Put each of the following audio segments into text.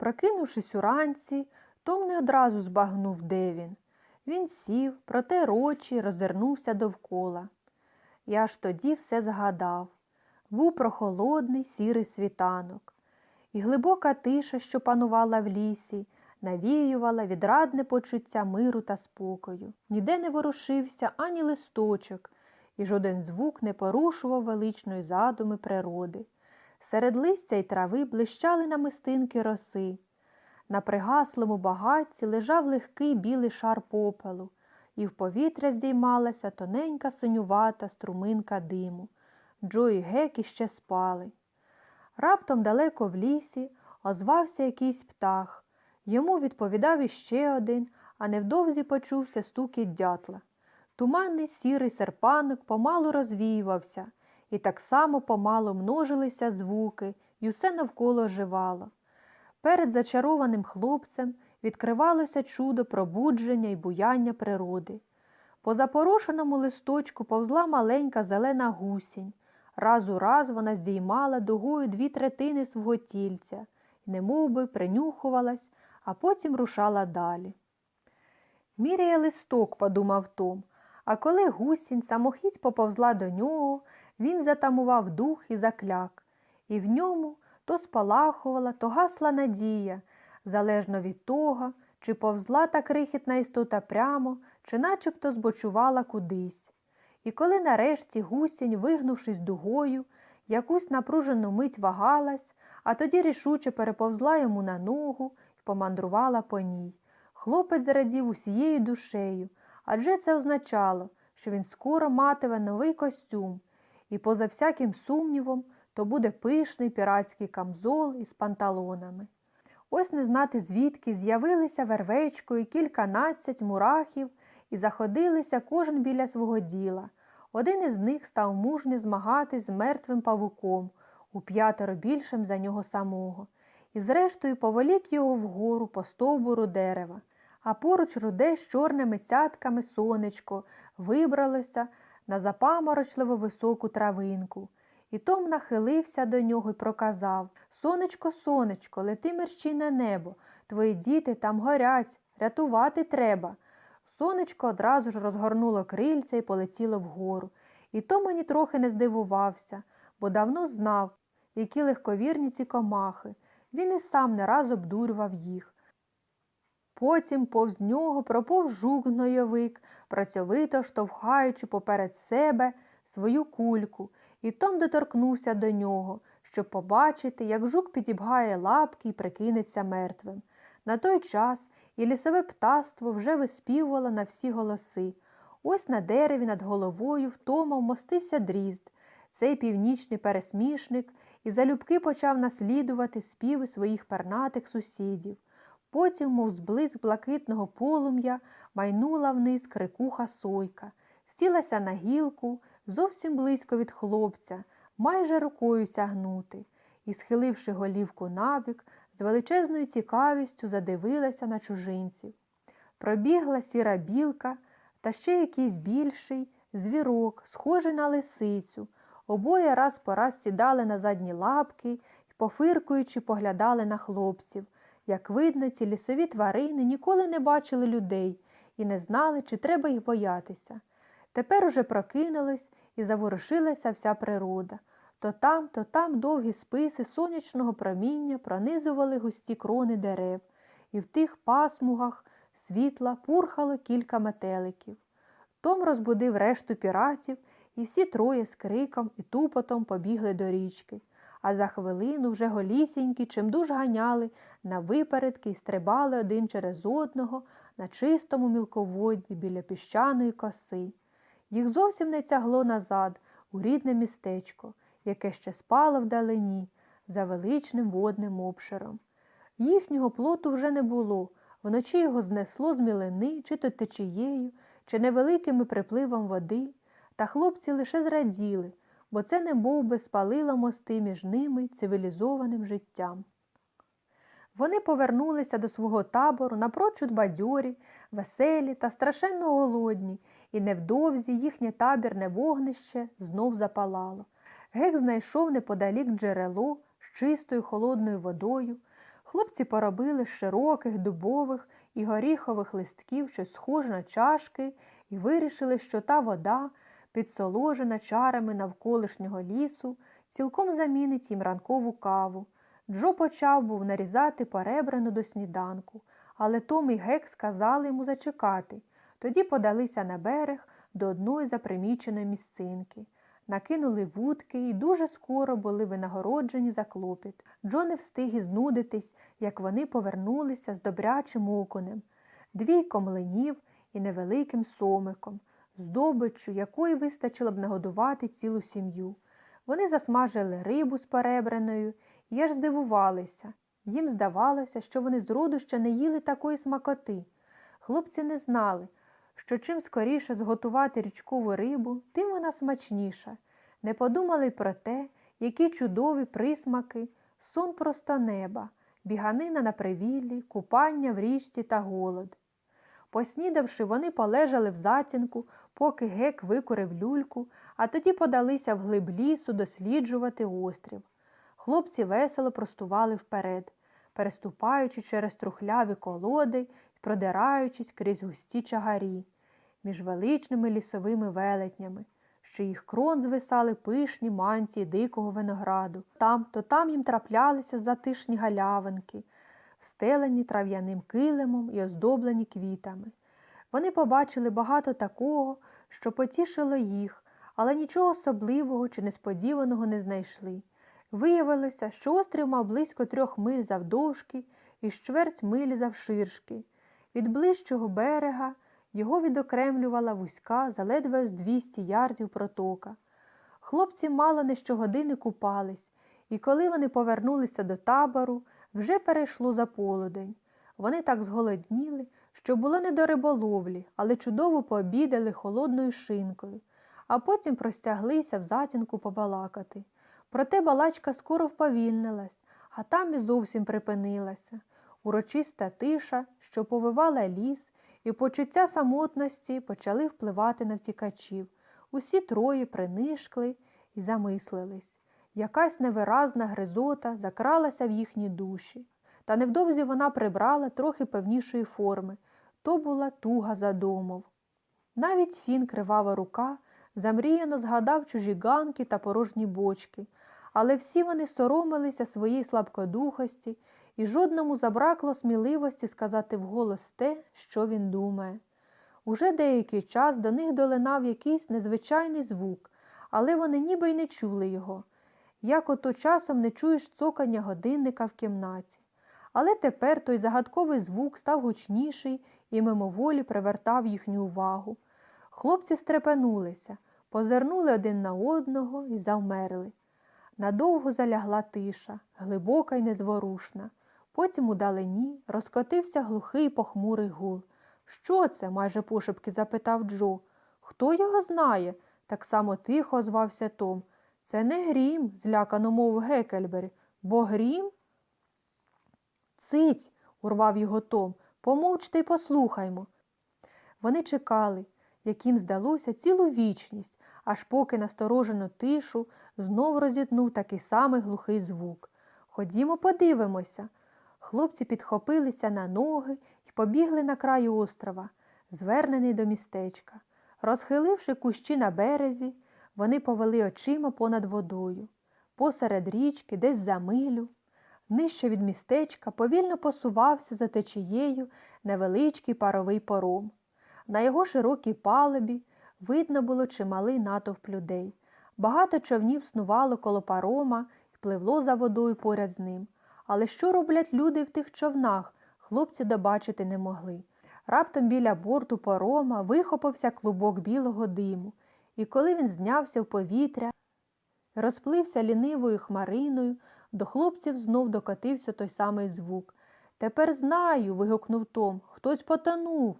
Прокинувшись уранці, Том не одразу збагнув, де він. Він сів, протер очі, роззирнувся довкола. Я ж тоді все згадав. Був прохолодний сірий світанок, і глибока тиша, що панувала в лісі, навіювала відрадне почуття миру та спокою. Ніде не ворушився ані листочок, і жоден звук не порушував величної задуми природи. Серед листя й трави блищали намистинки роси. На пригаслому багатці лежав легкий білий шар попелу, і в повітря здіймалася тоненька синювата струминка диму. Джо і Гек іще спали. Раптом далеко в лісі озвався якийсь птах. Йому відповідав іще один, а невдовзі почувся стукіт дятла. Туманний сірий серпанок помалу розвіювався, і так само помалу множилися звуки, і усе навколо живало. Перед зачарованим хлопцем відкривалося чудо пробудження і буяння природи. По запорошеному листочку повзла маленька зелена гусінь. Раз у раз вона здіймала дугою дві третини свого тільця немовби принюхувалась, а потім рушала далі. Міряє листок, подумав Том, а коли гусінь самохідь поповзла до нього, він затамував дух і закляк, і в ньому то спалахувала, то гасла надія, залежно від того, чи повзла та крихітна істота прямо, чи начебто збочувала кудись. І коли нарешті гусінь, вигнувшись дугою, якусь напружену мить вагалась, а тоді рішуче переповзла йому на ногу і помандрувала по ній. Хлопець зрадів усією душею, адже це означало, що він скоро матиме новий костюм, і, поза всяким сумнівом, то буде пишний піратський камзол із панталонами. Ось не знати звідки з'явилися вервечкою кільканадцять мурахів і заходилися кожен біля свого діла. Один із них став мужньо змагатись з мертвим павуком, у п'ятеро більшим за нього самого, і зрештою поволік його вгору по стовбуру дерева, а поруч руде з чорними цятками сонечко вибралося на запаморочливо високу травинку. І Том нахилився до нього і проказав Сонечко, сонечко, лети мерщій на небо, твої діти там горять, рятувати треба. Сонечко одразу ж розгорнуло крильця і полетіло вгору. І Том мені трохи не здивувався, бо давно знав, які легковірні ці комахи. Він і сам не раз обдурював їх. Потім повз нього пропов жук гнойовик, працьовито штовхаючи поперед себе свою кульку, і Том доторкнувся до нього, щоб побачити, як жук підібгає лапки і прикинеться мертвим. На той час і лісове птаство вже виспівувало на всі голоси. Ось на дереві над головою втома вмостився дрізд, цей північний пересмішник, і залюбки почав наслідувати співи своїх пернатих сусідів. Потім, мов зблиск блакитного полум'я, майнула вниз крикуха сойка, сілася на гілку, зовсім близько від хлопця, майже рукою сягнути, і, схиливши голівку набік, з величезною цікавістю задивилася на чужинців. Пробігла сіра білка та ще якийсь більший звірок, схожий на лисицю. Обоє раз по раз сідали на задні лапки і, пофиркуючи, поглядали на хлопців. Як видно, ці лісові тварини ніколи не бачили людей і не знали, чи треба їх боятися. Тепер уже прокинулись і заворушилася вся природа. То там, то там довгі списи сонячного проміння пронизували густі крони дерев, і в тих пасмугах світла пурхало кілька метеликів. Том розбудив решту піратів, і всі троє з криком і тупотом побігли до річки. А за хвилину вже голісінькі чимдуж ганяли на випередки і стрибали один через одного на чистому мілководді біля піщаної коси. Їх зовсім не тягло назад, у рідне містечко, яке ще спало вдалині, за величним водним обширом. Їхнього плоту вже не було, вночі його знесло з мілини, чи то течією, чи невеликими припливом води, та хлопці лише зраділи, бо це не був би спалило мости між ними цивілізованим життям. Вони повернулися до свого табору напрочуд бадьорі, веселі та страшенно голодні, і невдовзі їхнє табірне вогнище знов запалало. Гек знайшов неподалік джерело з чистою холодною водою. Хлопці поробили з широких дубових і горіхових листків щось схоже на чашки і вирішили, що та вода, підсоложена чарами навколишнього лісу, цілком замінить їм ранкову каву. Джо почав був нарізати перебрану до сніданку, але Том і Гек сказали йому зачекати. Тоді подалися на берег до одної заприміченої місцинки. Накинули вудки і дуже скоро були винагороджені за клопіт. Джо не встиг і знудитись, як вони повернулися з добрячим окунем, двійком млинів і невеликим сомиком, здобиччю, якої вистачило б нагодувати цілу сім'ю. Вони засмажили рибу з перебраною і аж здивувалися. Їм здавалося, що вони зроду ще не їли такої смакоти. Хлопці не знали, що чим скоріше зготувати річкову рибу, тим вона смачніша. Не подумали про те, які чудові присмаки, сон просто неба, біганина на привіллі, купання в річці та голод. Поснідавши, вони полежали в затінку, поки гек викурив люльку, а тоді подалися вглиб лісу досліджувати острів. Хлопці весело простували вперед, переступаючи через трухляві колоди і продираючись крізь густі чагарі, між величними лісовими велетнями, що їх крон звисали пишні мантії дикого винограду. Там то там їм траплялися затишні галявинки, встелені трав'яним килимом і оздоблені квітами. Вони побачили багато такого, що потішило їх, але нічого особливого чи несподіваного не знайшли. Виявилося, що острів мав близько трьох миль завдовжки і чверть милі завширшки. Від ближчого берега його відокремлювала вузька, заледве з 200 ярдів протока. Хлопці мало не щогодини купались, і коли вони повернулися до табору, вже перейшло за полудень. Вони так зголодніли, що було не до риболовлі, але чудово пообідали холодною шинкою, а потім простяглися в затінку побалакати. Проте балачка скоро вповільнилась, а там і зовсім припинилася. Урочиста тиша, що повивала ліс, і почуття самотності почали впливати на втікачів. Усі троє принишкли і замислились. Якась невиразна гризота закралася в їхні душі, та невдовзі вона прибрала трохи певнішої форми то була туга за домов. Навіть фін кривава рука замріяно згадав чужі ганки та порожні бочки, але всі вони соромилися своєї слабкодухості, і жодному забракло сміливості сказати вголос те, що він думає. Уже деякий час до них долинав якийсь незвичайний звук, але вони ніби й не чули його, як ото часом не чуєш цокання годинника в кімнаті. Але тепер той загадковий звук став гучніший і мимоволі привертав їхню увагу. Хлопці стрепенулися, позирнули один на одного і завмерли. Надовго залягла тиша, глибока й незворушна. Потім удалині розкотився глухий похмурий гул. Що це? майже пошепки запитав Джо. Хто його знає? так само тихо озвався Том. Це не грім, злякано мовив Гекельбері, бо грім. Циць, урвав його Том, помовчте й послухаймо. Вони чекали, яким здалося цілу вічність, аж поки насторожену тишу знов розітнув такий самий глухий звук. Ходімо, подивимося. Хлопці підхопилися на ноги і побігли на край острова, звернений до містечка. Розхиливши кущі на березі, вони повели очима понад водою. Посеред річки, десь за милю, нижче від містечка, повільно посувався за течією невеличкий паровий пором. На його широкій палубі видно було чималий натовп людей. Багато човнів снувало коло парома і пливло за водою поряд з ним. Але що роблять люди в тих човнах, хлопці добачити не могли. Раптом біля борту парома вихопився клубок білого диму, і коли він знявся в повітря, розплився лінивою хмариною, до хлопців знов докотився той самий звук. Тепер знаю. вигукнув Том. Хтось потонув.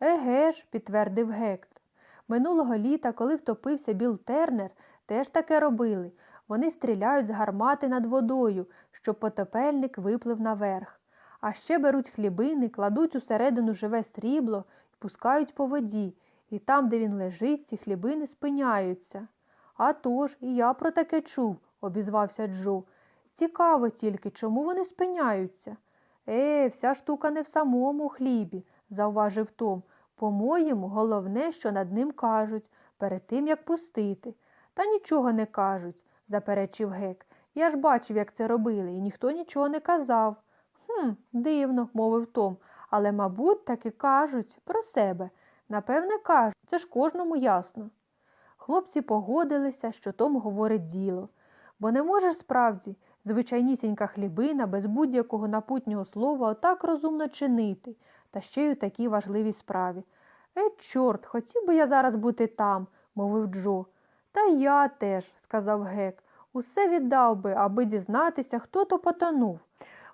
Еге ж, підтвердив Гект. Минулого літа, коли втопився Біл Тернер, теж таке робили. Вони стріляють з гармати над водою, щоб потопельник виплив наверх. А ще беруть хлібини, кладуть усередину живе срібло і пускають по воді, і там, де він лежить, ці хлібини спиняються. «А тож, і я про таке чув, обізвався Джо. Цікаво тільки, чому вони спиняються. Е, вся штука не в самому хлібі, зауважив Том. По-моєму, головне, що над ним кажуть, перед тим, як пустити. Та нічого не кажуть, заперечив гек. Я ж бачив, як це робили, і ніхто нічого не казав. Хм, дивно, мовив Том, але, мабуть, таки кажуть про себе. Напевне, кажуть, це ж кожному ясно. Хлопці погодилися, що Том говорить діло, бо не можеш справді звичайнісінька хлібина без будь-якого напутнього слова отак розумно чинити, та ще й у такій важливій справі. Е, чорт, хотів би я зараз бути там, мовив Джо. Та я теж, сказав гек. Усе віддав би, аби дізнатися, хто то потонув.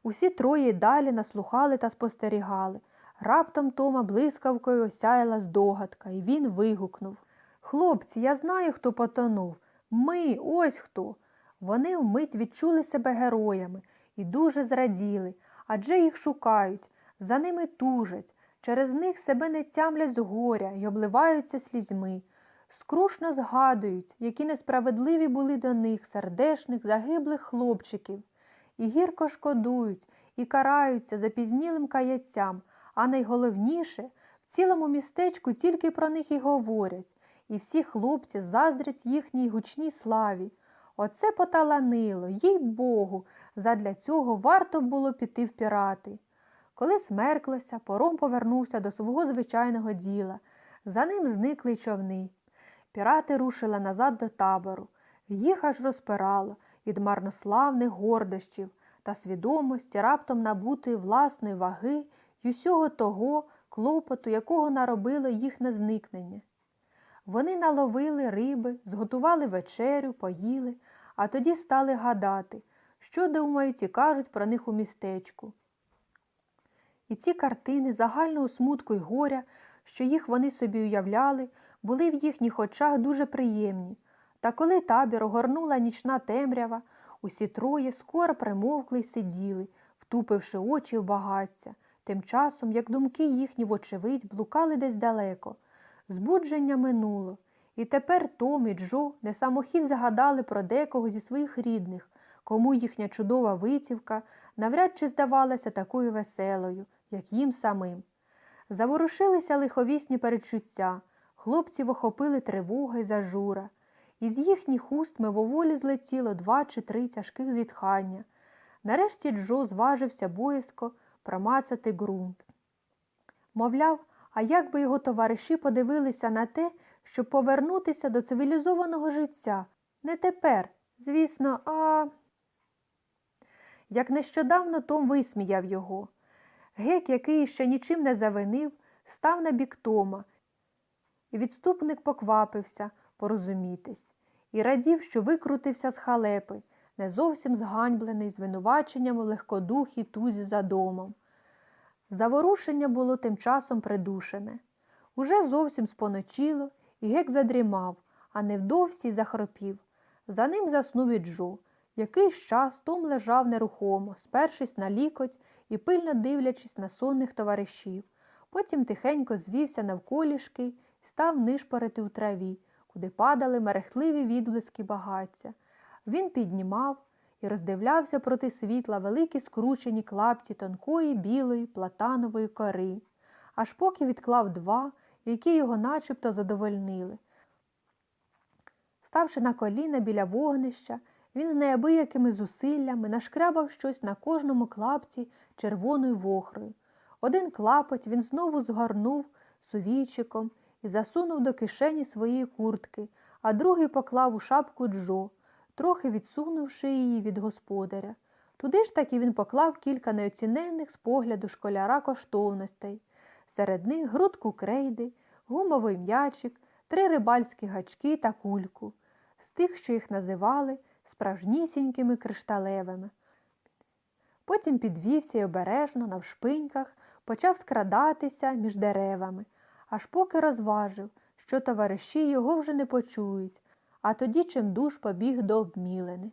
Усі троє й далі наслухали та спостерігали. Раптом Тома блискавкою осяяла здогадка, і він вигукнув Хлопці, я знаю, хто потонув. Ми, ось хто. Вони вмить відчули себе героями і дуже зраділи, адже їх шукають, за ними тужать, через них себе не тямлять з горя й обливаються слізьми. Скрушно згадують, які несправедливі були до них сердешних загиблих хлопчиків, і гірко шкодують, і караються запізнілим каяттям, а найголовніше в цілому містечку тільки про них і говорять, і всі хлопці заздрять їхній гучній славі. Оце поталанило, їй Богу, задля цього варто було піти в пірати. Коли смерклося, пором повернувся до свого звичайного діла. За ним зникли човни. Пірати рушили назад до табору. Їх аж розпирало від марнославних гордощів та свідомості раптом набутої власної ваги й усього того клопоту, якого наробило їхнє зникнення. Вони наловили риби, зготували вечерю, поїли, а тоді стали гадати, що думають і кажуть про них у містечку. І ці картини загального смутку й горя, що їх вони собі уявляли, були в їхніх очах дуже приємні. Та коли табір огорнула нічна темрява, усі троє скоро примовкли й сиділи, втупивши очі в багаття, тим часом, як думки їхні, вочевидь, блукали десь далеко. Збудження минуло, і тепер Том і Джо не самохід загадали про декого зі своїх рідних, кому їхня чудова витівка навряд чи здавалася такою веселою, як їм самим. Заворушилися лиховісні передчуття, хлопців охопили тривога й зажура. Із їхніх уст мимоволі злетіло два чи три тяжких зітхання. Нарешті Джо зважився боязко промацати ґрунт. Мовляв, а як би його товариші подивилися на те, щоб повернутися до цивілізованого життя? Не тепер, звісно, а. Як нещодавно Том висміяв його. Гек, який ще нічим не завинив, став на бік Тома, і відступник поквапився порозумітись, і радів, що викрутився з халепи, не зовсім зганьблений звинуваченням у легкодухій тузі за домом. Заворушення було тим часом придушене. Уже зовсім споночило, і гек задрімав, а невдовзі захропів. За ним заснув і Джо. Якийсь час Том лежав нерухомо, спершись на лікоть і пильно дивлячись на сонних товаришів. Потім тихенько звівся навколішки і став нишпорити у траві, куди падали мерехтливі відблиски багаття. Він піднімав і роздивлявся проти світла великі скручені клапті тонкої білої платанової кори, аж поки відклав два, які його начебто задовольнили. Ставши на коліна біля вогнища, він з неабиякими зусиллями нашкрябав щось на кожному клапті червоною вохрою. Один клапоть він знову згорнув сувійчиком і засунув до кишені своєї куртки, а другий поклав у шапку Джо, трохи відсунувши її від господаря. Туди ж таки він поклав кілька неоціненних з погляду школяра коштовностей. Серед них грудку крейди, гумовий м'ячик, три рибальські гачки та кульку, з тих, що їх називали справжнісінькими кришталевими. Потім підвівся й обережно, навшпиньках, почав скрадатися між деревами, аж поки розважив, що товариші його вже не почують, а тоді чимдуж побіг до обмілини.